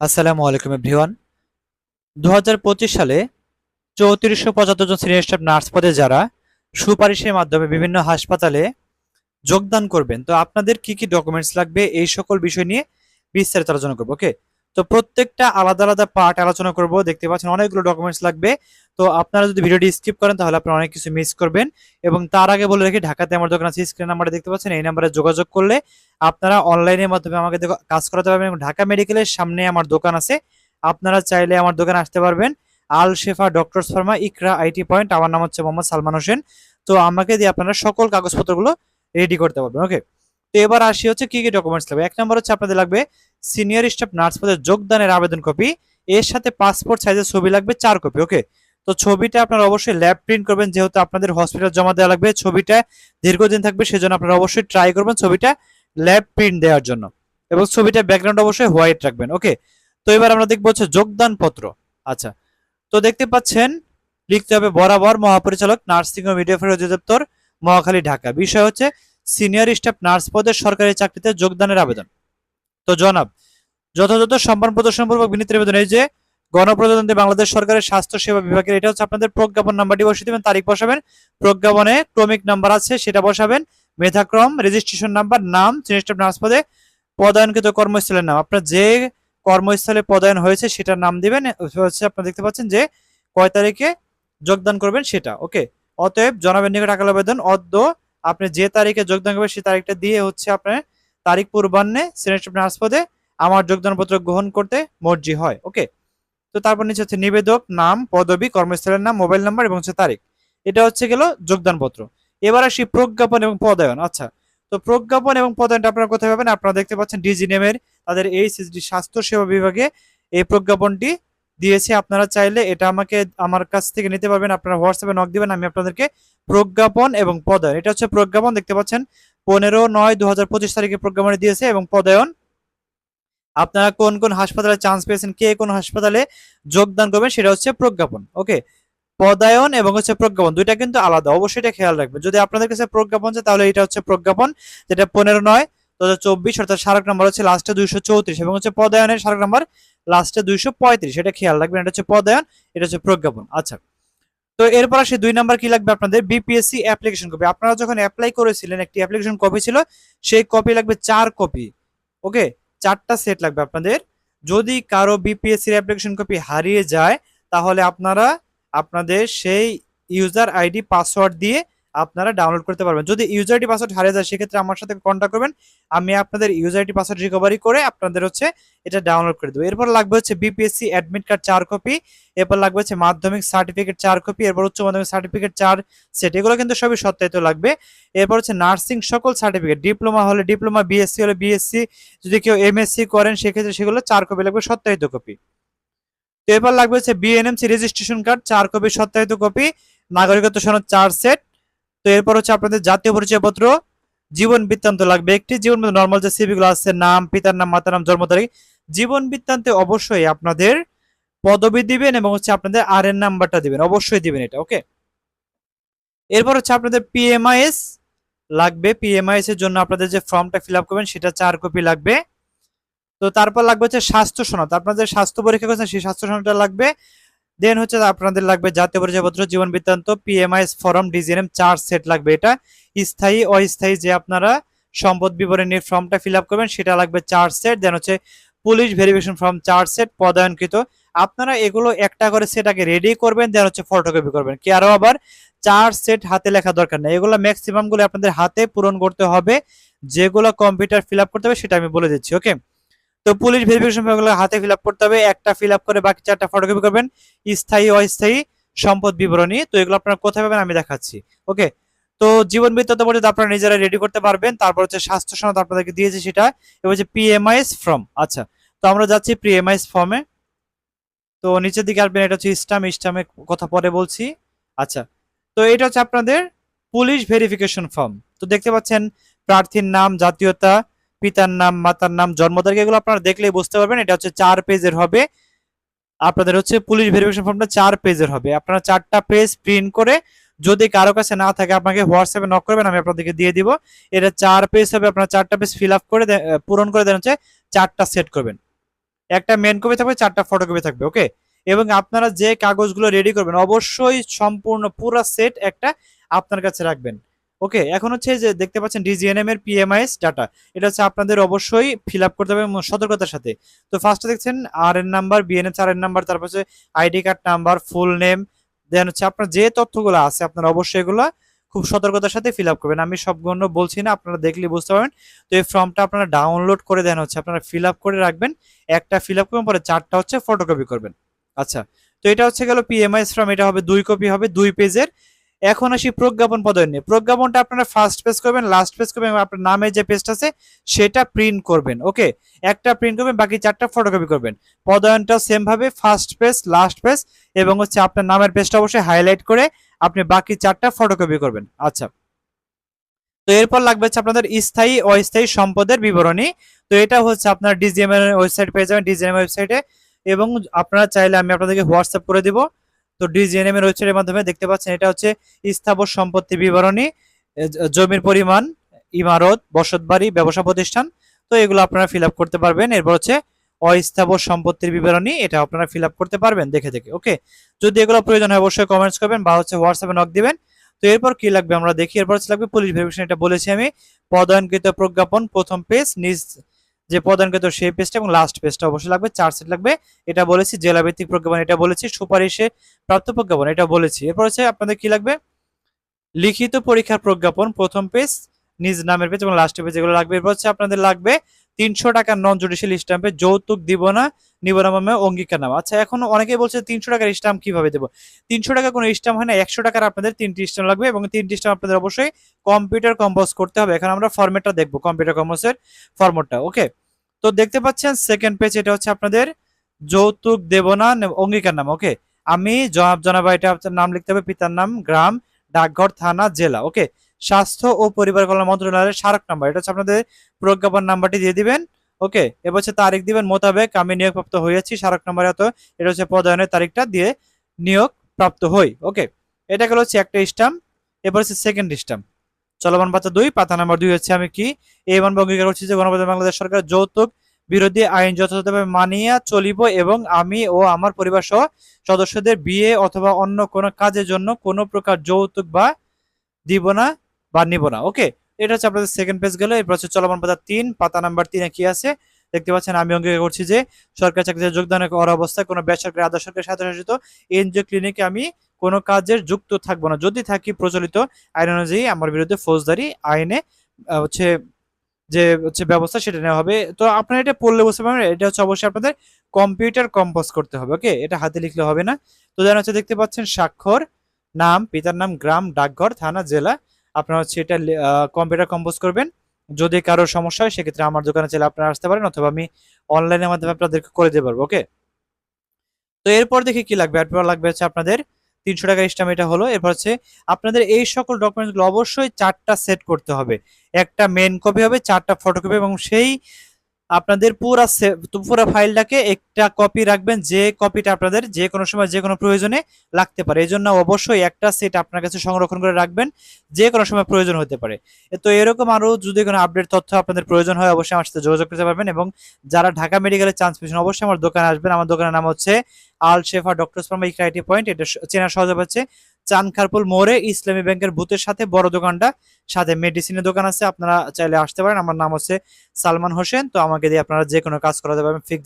আসসালামু আলাইকুম এভরিওয়ান। দু হাজার সালে চৌত্রিশশো পঁচাত্তর জন সিনিয়র স্টাফ নার্স পদে যারা সুপারিশের মাধ্যমে বিভিন্ন হাসপাতালে যোগদান করবেন, তো আপনাদের কি কি ডকুমেন্টস লাগবে, এই সকল বিষয় নিয়ে বিস্তারিত আলোচনা করব ওকে তো প্রত্যেকটা আলাদা আলাদা পার্ট আলোচনা করব। দেখতে পাচ্ছেন অনেকগুলো ডকুমেন্টস লাগবে। তো আপনারা যদি ভিডিওটি স্কিপ করেন, তাহলে আপনারা অনেক কিছু মিস করবেন। এবং তার আগে বলে রাখি, ঢাকাতে আমার দোকান আছে স্ক্রিন নাম্বারে দেখতে পাচ্ছেন, এই নাম্বারে যোগাযোগ করলে আপনারা অনলাইনের মাধ্যমে আমাকে কাজ করাতে পারবেন। এবং ঢাকা মেডিকেলের সামনে আমার দোকান আছে। আপনারা চাইলে আমার দোকানে আসতে পারবেন। Al Shefa doctors pharma, Iqra IT point. আমার নাম হচ্ছে মোহাম্মদ সালমান হোসেন। তো আমাকে দিয়ে আপনারা সকল কাগজপত্রগুলো রেডি করতে পারবেন ওকে তো এবার আসি হচ্ছে কি কি ডকুমেন্টস লাগবে? এক নম্বর হচ্ছে আপনাদের লাগবে সিনিয়র স্টাফ নার্স পদে যোগদানের আবেদন কপি এর সাথে পাসপোর্ট সাইজের ছবি লাগবে চার কপি ওকে তো ছবিটা আপনারা অবশ্যই ল্যাব প্রিন্ট করবেন, যেহেতু আপনাদের হসপিটাল জমা দেওয়া লাগবে, ছবিটা দীর্ঘদিন থাকবে, সেজন্য আপনারা অবশ্যই ট্রাই করবেন ছবিটা ল্যাব প্রিন্ট দেওয়ার জন্য। এবং ছবিটা ব্যাকগ্রাউন্ড অবশ্যই হোয়াইট রাখবেন ওকে তো এবার আমরা দেখব হচ্ছে যোগদান পত্র আচ্ছা তো দেখতে পাচ্ছেন, লিখতে হবে বরাবর মহাপরিচালক নার্সিং ও মিডিয়াফেয়ার অধিদপ্তর, মহাখালী, ঢাকা। বিষয় হচ্ছে সিনিয়র স্টাফ নার্স পদে সরকারি চাকরিতে যোগদানের আবেদন। তো জনাব, যথাযথ সম্মান প্রদর্শনপূর্বক বিনীত আবেদন এই যে, গণপ্রজাতন্ত্রী বাংলাদেশ সরকারের স্বাস্থ্য সেবা বিভাগের, এটা হচ্ছে আপনাদের প্রজ্ঞাপন নাম্বারটি বসিয়ে দেবেন, তারিখ বসাবেন। প্রজ্ঞাপনে ক্রমিক নাম্বার আছে, সেটা বসাবেন। মেধাক্রম রেজিস্ট্রেশন নাম্বার, নাম সিনিয়র স্টাফ নার্স পদে পদায়নকৃত কর্মস্থলের নাম। আপনার যে কর্মস্থলে পদায়ন হয়েছে, সেটার নাম দিবেন, হচ্ছে আপনারা দেখতে পাচ্ছেন যে, কয় তারিখে যোগদান করবেন সেটা, ওকে? অতএব জনাবের নিকট আকাল আবেদন, অদ্য আপনি যে তারিখে যোগদান করবেন সেই তারিখটা দিয়ে হচ্ছে আপনার তারিখ পূর্বাহ্নে স্টাফ নার্স পদে আমার যোগদানপত্র গ্রহণ করতে মর্জি হয়, ওকে? তো তারপর নিচে হচ্ছে নিবেদক, নাম, পদবী, কর্মস্থলের নাম, মোবাইল নাম্বার এবং হচ্ছে তারিখ। এটা হচ্ছে গেল যোগদানপত্র। এবার আসি প্রজ্ঞাপন এবং পদায়ন। আচ্ছা তো প্রজ্ঞাপন এবং পদায়নটা আপনারা কোথায় পাবেন? আপনারা দেখতে পাচ্ছেন ডিজি নেমের তাদের এইচএসডি স্বাস্থ্য সেবা বিভাগে এই প্রজ্ঞাপনটি দিয়েছে, আপনারা চাইলে এটা আমাকে, আমার কাছ থেকে নিতে পারবেন, আপনারা হোয়াটসঅ্যাপে নক দিবেন, আমি আপনাদেরকে প্রজ্ঞাপন এবং পদায়ন, এটা হচ্ছে প্রজ্ঞাপন, দেখতে পাচ্ছেন, পনেরো নয় দু তারিখে প্রজ্ঞাপনে দিয়েছে এবং পদায়ন। আপনারা কোন কোন হাসপাতালে চান্স পেয়েছেন, কে কোন হাসপাতালে যোগদান করবেন, সেটা হচ্ছে প্রজ্ঞাপন ওকে পদায়ন এবং হচ্ছে প্রজ্ঞাপন, দুইটা কিন্তু আলাদা, অবশ্যই এটা খেয়াল রাখবেন। যদি আপনাদের কাছে প্রজ্ঞাপন চায় তাহলে এটা হচ্ছে প্রজ্ঞাপন, যেটা পনেরো নয় দু হাজার চব্বিশ, অর্থাৎ স্মারক নাম্বার হচ্ছে লাস্টে দুইশো চৌত্রিশ, এবং হচ্ছে পদায়নের স্মারক নাম্বার লাস্টে দুইশো পঁয়ত্রিশ, এটা খেয়াল রাখবেন, এটা হচ্ছে পদায়ন, এটা হচ্ছে প্রজ্ঞাপন। আচ্ছা তো এরপর আসে দুই নাম্বার কি লাগবে আপনাদের? বিপিএসসি অ্যাপ্লিকেশন কপি আপনারা যখন অ্যাপ্লাই করেছিলেন, একটি অ্যাপ্লিকেশন কপি ছিল, সেই কপি লাগবে চার কপি ওকে চারটা সেট লাগবে আপনাদের। যদি কারও বিপিএসসি অ্যাপ্লিকেশন কপি হারিয়ে যায়, তাহলে আপনারা আপনাদের সেই ইউজার আইডি পাসওয়ার্ড দিয়ে আপনারা ডাউনলোড করতে পারবেন। যদি ইউজার আইডি পাসওয়ার্ড হারিয়ে যায়, সেক্ষেত্রে আমার সাথে কন্ট্যাক্ট করবেন। আমি আপনাদের ইউজার আইডি পাসওয়ার্ড রিকভারি করে আপনাদের হচ্ছে এটা ডাউনলোড করে দেবো। এরপর লাগবে হচ্ছে বিপিএসসি অ্যাডমিট কার্ড চার কপি এরপর লাগবে হচ্ছে মাধ্যমিক সার্টিফিকেট চার কপি এরপর উচ্চ মাধ্যমিক সার্টিফিকেট চার সেট এগুলো কিন্তু সবই সত্যায়িত লাগবে। এরপর হচ্ছে নার্সিং সকল সার্টিফিকেট ডিপ্লোমা হলে ডিপ্লোমা বিএসসি হলে বিএসসি যদি কেউ এমএসসি করেন, সেক্ষেত্রে সেগুলো চার কপি লাগবে, সত্যায়িত কপি তো এরপর লাগবে হচ্ছে বিএনএমসি রেজিস্ট্রেশন কার্ড চার কপি সত্যায়িত কপি নাগরিকত্ব সনদ চার সেট তো এরপর হচ্ছে আপনাদের জাতীয় পরিচয়পত্র, জীবন বৃত্তান্ত লাগবে। একটি জীবন নর্মাল যে সিভি গুলো আছে, নাম, পিতার নাম, মাতার নাম, জন্ম তারিখ, জীবন বৃত্তান্তে অবশ্যই আপনাদের পদবি দিবেন এবং হচ্ছে আপনাদের আর এর নাম্বারটা দিবেন। অবশ্যই দিবেন এটা ওকে এরপর হচ্ছে আপনাদের পিএমআইএস লাগবে। পিএমআইএস এর জন্য আপনাদের যে ফর্মটা ফিল আপ করবেন, সেটা চার কপি লাগবে। তো তারপর লাগবে হচ্ছে স্বাস্থ্য সনদ। আপনাদের স্বাস্থ্য পরীক্ষা করেছেন, সেই স্বাস্থ্য সনদটা লাগবে। দেন হচ্ছে আপনাদের লাগবে জাতীয় পরিচয়পত্র, জীবন বৃত্তান্ত PMIS form D G N M চার সেট লাগবে এটা। স্থায়ী, অস্থায়ী যে আপনারা সম্পদ বিবরণীর ফর্মটা ফিল করবেন, সেটা লাগবে চার সেট দেন হচ্ছে পুলিশ ভেরিফিকেশন ফর্ম চার সেট পদায়নকৃত। আপনারা এগুলো একটা করে সেট আগে রেডি করবেন দেন হচ্ছে ফটোকপি করবেন। কি আরও আবার চার সেট হাতে লেখা দরকার নেই। এগুলো ম্যাক্সিমামগুলো আপনাদের হাতে পূরণ করতে হবে। যেগুলো কম্পিউটার ফিল করতে হবে, সেটা আমি বলে দিচ্ছি ওকে তো পুলিশ ভেরিফিকেশন ফর্মগুলো হাতে ফিল করতে হবে। একটা ফিল করে বাকি চারটা ফটোকপি করবেন। স্থায়ী, অস্থায়ী সম্পদ বিবরণী। তো এগুলো আপনারা কোথায় পাবেন আমি দেখাচ্ছি। ওকে তো জীবন বৃত্তান্ত পর্যন্ত আপনারা নিজেরা রেডি করতে পারবেন। তারপর হচ্ছে স্বাস্থ্য সনদ আপনাদেরকে দিয়েছে সেটা। এবার হচ্ছে পিএমআইএস ফর্ম আচ্ছা তো আমরা যাচ্ছি পিএমআইএস ফর্মে তো নিচের দিকে আসবেন, এটা হচ্ছে ইস্টাম ইস্টামের কথা পরে বলছি। আচ্ছা তো এটা হচ্ছে আপনাদের পুলিশ ভেরিফিকেশন ফর্ম তো দেখতে পাচ্ছেন প্রার্থীর নাম, জাতীয়তা পিতার নাম, মাতার নাম, জন্ম তারিখ এগুলো আপনারা দেখলেই বুঝতে পারবেন। এটা হচ্ছে চার পেজের হবে। আপনাদের হচ্ছে পুলিশ ভেরিফিকেশন ফর্মটা চার পেজের হবে। আপনারা চারটা পেজ প্রিন্ট করে যদি কারও কাছে না থাকে আপনাকে হোয়াটসঅ্যাপে নক করবেন, আমি আপনাদেরকে দিয়ে দিব। এটা চার পেজ হবে, আপনারা চারটা পেজ ফিল আপ করে পূরণ করে দেন হচ্ছে চারটা সেট করবেন। একটা মেন কপি থাকবে, চারটা ফটোকপি থাকবে ওকে এবং আপনারা যে কাগজগুলো রেডি করবেন, অবশ্যই সম্পূর্ণ পুরো সেট একটা আপনার কাছে রাখবেন। ওকে, এখন হচ্ছে যে দেখতে পাচ্ছেন ডিজিএনএম এর পিএমআইএস ডাটা এটা হচ্ছে আপনাদের অবশ্যই ফিল আপ করতে হবে সতর্কতার সাথে। তো ফার্স্টে দেখছেন R N number BNS R N number তারপর হচ্ছে ID card number full name দেন হচ্ছে আপনার যে তথ্যগুলো আছে আপনারা অবশ্যই এগুলো খুব সতর্কতার সাথে ফিল আপ করবেন। আমি সবগুলো বলছি না, আপনারা দেখলে বুঝতে পারবেন। তো এই ফর্মটা আপনারা ডাউনলোড করে দেন, হচ্ছে আপনারা ফিল আপ করে রাখবেন। একটা ফিল আপ করবেন, পরে চারটা হচ্ছে ফটোকপি করবেন। আচ্ছা তো এটা হচ্ছে গেল পিএমআইএস ফর্ম এটা হবে দুই কপি হবে দুই পেজের এখন আসি প্রজ্ঞাপন পদয় নিয়ে। প্রজ্ঞাপনটা আপনারা ফার্স্ট পেজ করবেন লাস্ট পেজ করবেন আপনার নামে যে পেজটা আছে, সেটা প্রিন্ট করবেন ওকে একটা প্রিন্ট করবেন, বাকি চারটা ফটোকপি করবেন। পদায়নটা সেম ভাবে ফার্স্ট পেজ লাস্ট পেজ এবং হচ্ছে আপনার নামের পেজটা অবশ্যই হাইলাইট করে আপনি বাকি চারটা ফটোকপি করবেন। আচ্ছা। তো এরপর লাগবে হচ্ছে আপনাদের স্থায়ী, অস্থায়ী সম্পদের বিবরণী। তো এটা হচ্ছে আপনার ডিজিএম এর ওয়েবসাইট পেয়ে যাবেন ডিজিএম ওয়েবসাইটে এবং আপনারা চাইলে আমি আপনাদেরকে হোয়াটসঅ্যাপ করে দিব। তো ডিজিএনএম এর ওয়েবসাইটের মাধ্যমে দেখতে পাচ্ছেন, এটা হচ্ছে স্থাবর সম্পত্তি বিবরণী জমির পরিমাণ, ইমারত, বসতবাড়ি, ব্যবসা প্রতিষ্ঠান, তো এগুলো আপনারা ফিল করতে পারবেন। এরপর হচ্ছে অস্থাবর সম্পত্তির বিবরণী, এটা আপনারা ফিল করতে পারবেন দেখে দেখে, ওকে? যদি এগুলো প্রয়োজন হয় অবশ্যই কমেন্টস করবেন বা হচ্ছে হোয়াটসঅ্যাপে নক দিবেন। তো এরপর কি লাগবে আমরা দেখি, এরপর হচ্ছে লাগবে পুলিশ ভেরিফিকেশন এটা বলেছি আমি। পদায়নকৃত প্রজ্ঞাপন, প্রথম পেজ নিজ যে পদায়নকৃত সেই পেজটা এবং লাস্ট পেজটা অবশ্যই লাগবে, চার সেট লাগবে। এটা বলেছি, জেলাভিত্তিক প্রজ্ঞাপন, এটা বলেছি, সুপারিশে প্রাপ্ত প্রজ্ঞাপন এটা বলেছি। এরপর হচ্ছে আপনাদের কি লাগবে? লিখিত পরীক্ষার প্রজ্ঞাপন, প্রথম পেজ নিজ নামের পেজ এবং লাস্ট পেজ এগুলো লাগবে। এরপর হচ্ছে আপনাদের লাগবে তিনশো টাকার নন জুডিশিয়াল স্ট্যাম্পে যৌতুক দিব না, নিব না মামে অঙ্গীকার নামা। আচ্ছা এখন অনেকেই বলছে তিনশো টাকার স্ট্যাম্প কীভাবে দেবো? তিনশো টাকা কোনো স্ট্যাম্প হয় না, একশো টাকার আপনাদের তিনটি স্ট্যাম্প লাগবে এবং তিনটি স্ট্যাম্প আপনাদের অবশ্যই কম্পিউটার কম্পোজ করতে হবে। এখন আমরা ফরম্যাটটা দেখব কম্পিউটার কম্পোজের ফরম্যাটটা ওকে তো দেখতে পাচ্ছেন সেকেন্ড পেজ এটা হচ্ছে আপনাদের যৌতুক দেব না অঙ্গীকার নাম ওকে আমি জনাব, জনাবা এটা আপনার নাম লিখতে হবে, পিতার নাম, গ্রাম, ডাকঘর, থানা, জেলা ওকে স্বাস্থ্য ও পরিবার কল্যাণ মন্ত্রণালয়ের স্মারক নাম্বার। এটা হচ্ছে আপনাদের প্রজ্ঞাপন নাম্বারটি দিয়ে দিবেন, ওকে? হচ্ছে তারিখ দিবেন মোতাবেক আমি নিয়োগপ্রাপ্ত হয়েছি, স্মারক নাম্বার এত, এটা হচ্ছে পদায়নের তারিখটা দিয়ে নিয়োগ প্রাপ্ত হই, ওকে? এটা গেল হচ্ছে একটা স্টাম্প, এবার হচ্ছে সেকেন্ড স্টাম্প। চলমান পাতা দুই, পাতা নাম্বার দুই হচ্ছে আমি কি? এই মান অঙ্গীকার করছি যে গণপ্রজাতন্ত্রী বাংলাদেশ সরকার যৌতুক বিরোধী আইন যথাযথভাবে মানিয়া চলিব এবং আমি ও আমার পরিবার সহ সদস্যদের বিয়ে অথবা অন্য কোনো কাজের জন্য কোনো প্রকার যৌতুক বা দিব না। বা নিব না। ওকে এটা হচ্ছে আপনাদের সেকেন্ড পেজ গেল। এরপর হচ্ছে চলমান পাতা তিন, পাতা নাম্বার তিনে কি আছে? দেখতে পাচ্ছেন আমি অঙ্গীকার করছি যে, সরকারি চাকরিতে যোগদানের করা অবস্থায় কোনো বেসরকারি আধা সরকারি স্বায়ত্তশাসিত এনজিও ক্লিনিকে আমি কোনো কাজের যুক্ত থাকব না। যদি থাকি প্রচলিত আইন অনুযায়ী আমার বিরুদ্ধে ফৌজদারি আইনে হচ্ছে যে, হচ্ছে ব্যবস্থা সেটা নেওয়া হবে। তো আপনারা এটা পড়লে বুঝতে পারবেন, এটা হচ্ছে অবশ্যই আপনাদের কম্পিউটার কম্পোজ করতে হবে। ওকে এটা হাতে লিখলে হবে না। তো যেন হচ্ছে দেখতে পাচ্ছেন স্বাক্ষর, নাম, পিতার নাম, গ্রাম, ডাকঘর, থানা, জেলা আপনারা হচ্ছে এটা কম্পিউটার কম্পোজ করবেন। যদি কারও সমস্যা হয়, সেক্ষেত্রে আমার দোকানে চাইলে আপনারা আসতে পারেন, অথবা আমি অনলাইনের মাধ্যমে আপনাদেরকে করে দিতে পারব ওকে তো এরপর দেখি কি লাগবে। এরপর লাগবে হচ্ছে আপনাদের তিনশো টাকা স্টাম এটা হলো। এরপর হচ্ছে আপনাদের এই সকল ডকুমেন্টসগুলো অবশ্যই চারটা সেট করতে হবে। একটা মেন কপি হবে, চারটা ফটোকপি এবং সেই আপনাদের পুরা পুরা ফাইলটাকে একটা কপি রাখবেন, যে কপিটা আপনাদের যে কোনো সময়, যে কোনো প্রয়োজনে লাগতে পারে। এই জন্য অবশ্যই একটা সেট আপনার কাছে সংরক্ষণ করে রাখবেন, যে কোনো সময় প্রয়োজন হতে পারে। তো এরকম আরও যদি কোনো আপডেট তথ্য আপনাদের প্রয়োজন হয়, অবশ্যই আমার সাথে যোগাযোগ করতে পারবেন এবং যারা ঢাকা মেডিকেলের চান্স পেয়েছেন, অবশ্যই আমার দোকানে আসবেন। আমার দোকানের নাম হচ্ছে আল শেফা ইকরাইটি পয়েন্ট এটা চেনা সহজ হচ্ছে চানখারপুল মোড়ে ইসলামী ব্যাংকের বুথের সাথে বড় দোকানটা সাথে মেডিসিনের দোকান আছে, আপনারা চাইলে আসতে পারেন। আমার নাম হচ্ছে সালমান হোসেন, তো আমাকে দিয়ে আপনারা যে কোনো কাজ করাতে পারবেন ফিক্স